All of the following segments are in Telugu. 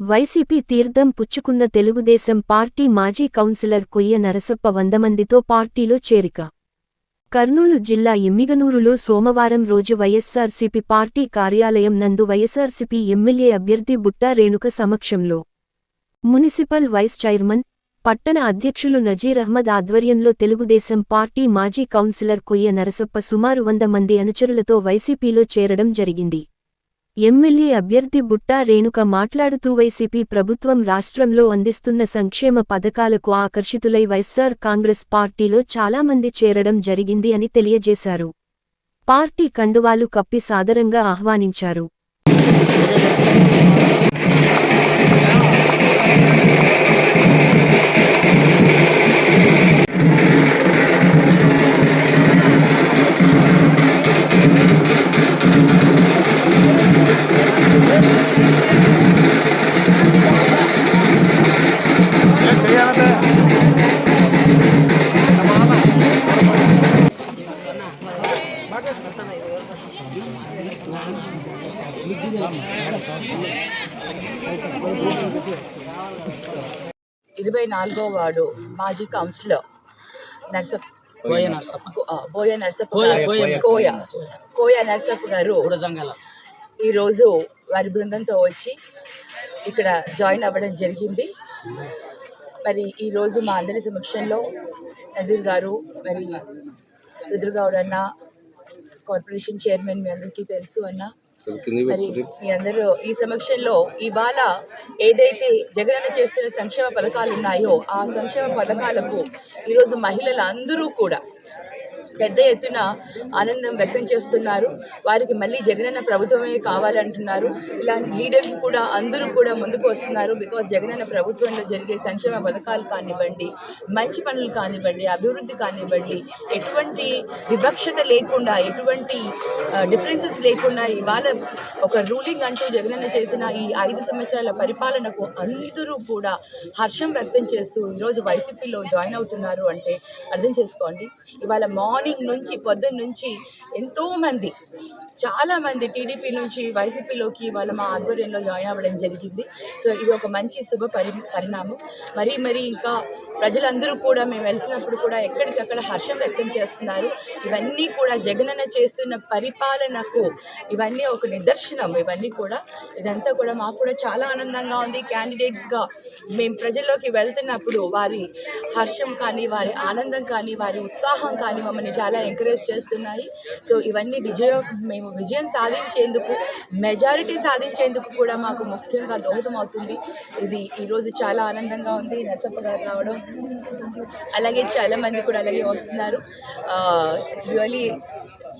వైసీపీ తీర్థం పుచ్చుకున్న తెలుగుదేశం పార్టీ మాజీ కౌన్సిలర్ కొయ్య నరసప్ప వంద మందితో పార్టీలో చేరిక. కర్నూలు జిల్లా ఎమ్మిగనూరులో సోమవారం రోజు వైఎస్సార్సీపీ పార్టీ కార్యాలయం నందు వైఎస్సార్సీపీ ఎమ్మెల్యే అభ్యర్థి బుట్టా రేణుక సమక్షంలో. మున్సిపల్ వైస్ చైర్మన్ పట్టణ అధ్యక్షులు నజీర్ అహ్మద్ ఆధ్వర్యంలో తెలుగుదేశం పార్టీ మాజీ కౌన్సిలర్ కొయ్య నరసప్ప సుమారు వంద మంది అనుచరులతో వైసీపీలో చేరడం జరిగింది. ఎమ్మెల్యే అభ్యర్థి బుట్టా రేణుక మాట్లాడుతూ వైసీపీ ప్రభుత్వం రాష్ట్రంలో అందిస్తున్న సంక్షేమ పథకాలకు ఆకర్షితులై వైఎస్సార్ కాంగ్రెస్ పార్టీలో చాలామంది చేరడం జరిగింది అని తెలియజేశారు. పార్టీ కండువాలు కప్పి సాదరంగా ఆహ్వానించారు. ఇరవై నాలుగో వార్డు మాజీ కౌన్సిలర్ నర్సప్ కోయ నర్సప్ప. కోయ, కోయ. నర్సప్ప గారు ఈరోజు వారి బృందంతో వచ్చి ఇక్కడ జాయిన్ అవ్వడం జరిగింది. మరి ఈరోజు మా అందరి సమక్షంలో నజీర్ గారు మరి రుద్రగౌడ్ అన్న కార్పొరేషన్ చైర్మన్ మీ అందరికీ తెలుసు అన్న. మరి మీ అందరూ ఈ సమక్షంలో ఇవాళ ఏదైతే జగనన్న చేస్తున్న సంక్షేమ పథకాలు ఉన్నాయో ఆ సంక్షేమ పథకాలకు ఈరోజు మహిళలు అందరూ కూడా పెద్ద ఎత్తున ఆనందం వ్యక్తం చేస్తున్నారు. వారికి మళ్ళీ జగనన్న ప్రభుత్వమే కావాలంటున్నారు. ఇలాంటి లీడర్స్ కూడా అందరూ కూడా ముందుకు వస్తున్నారు. బికాజ్ జగనన్న ప్రభుత్వంలో జరిగే సంక్షేమ పథకాలు కానివ్వండి మంచి పనులు కానివ్వండి అభివృద్ధి కానివ్వండి ఎటువంటి వివక్షత లేకుండా ఎటువంటి డిఫరెన్సెస్ లేకుండా ఇవాళ ఒక రూలింగ్ అంటూ జగనన్న చేసిన ఈ ఐదు సంవత్సరాల పరిపాలనకు అందరూ కూడా హర్షం వ్యక్తం చేస్తూ ఈరోజు వైసీపీలో జాయిన్ అవుతున్నారు అంటే అర్థం చేసుకోండి. ఇవాళ మార్నింగ్ మార్నింగ్ నుంచి పొద్దున్న నుంచి ఎంతోమంది చాలామంది చాలా మంది టీడీపీ నుంచి వైసీపీలోకి వాళ్ళ మా ఆధ్వర్యంలో జాయిన్ అవ్వడం జరిగింది. సో ఇది ఒక మంచి శుభ పరి పరిణామం. మరి మరీ ఇంకా ప్రజలందరూ కూడా మేము వెళ్తున్నప్పుడు కూడా ఎక్కడికక్కడ హర్షం వ్యక్తం చేస్తున్నారు. ఇవన్నీ కూడా జగనన్న చేస్తున్న పరిపాలనకు ఇవన్నీ ఒక నిదర్శనం. ఇవన్నీ కూడా ఇదంతా కూడా మాకు కూడా చాలా ఆనందంగా ఉంది. క్యాండిడేట్స్గా మేము ప్రజల్లోకి వెళ్తున్నప్పుడు వారి హర్షం కానీ వారి ఆనందం కానీ వారి ఉత్సాహం కానీ మమ్మల్ని చాలా ఎంకరేజ్ చేస్తున్నాయి. సో ఇవన్నీ విజయం మేము విజయం సాధించేందుకు మెజారిటీ సాధించేందుకు కూడా మాకు ముఖ్యంగా దోహదమవుతుంది ఇది ఈరోజు చాలా ఆనందంగా ఉంది. నరసప్ప గారు రావడం అలాగే చాలా మంది కూడా అలాగే వస్తున్నారు. ఇట్స్ రియలీ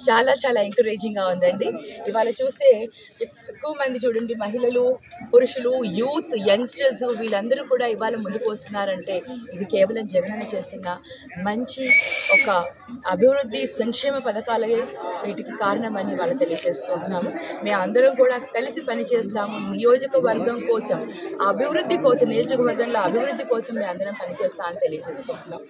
చాలా చాలా ఎంకరేజింగ్గా ఉందండి. ఇవాళ చూస్తే ఎక్కువ మంది చూడండి మహిళలు పురుషులు యూత్ యంగ్స్టర్స్ వీళ్ళందరూ కూడా ఇవాళ ముందుకు వస్తున్నారంటే ఇది కేవలం జగనన్న చేస్తున్న మంచి ఒక అభివృద్ధి సంక్షేమ పథకాలే వీటికి కారణమని వాళ్ళు తెలియజేసుకుంటున్నాము. మేము అందరం కూడా కలిసి పనిచేస్తాము నియోజకవర్గం కోసం అభివృద్ధి కోసం నియోజకవర్గంలో అభివృద్ధి కోసం మేము అందరం పనిచేస్తామని తెలియజేసుకుంటున్నాం.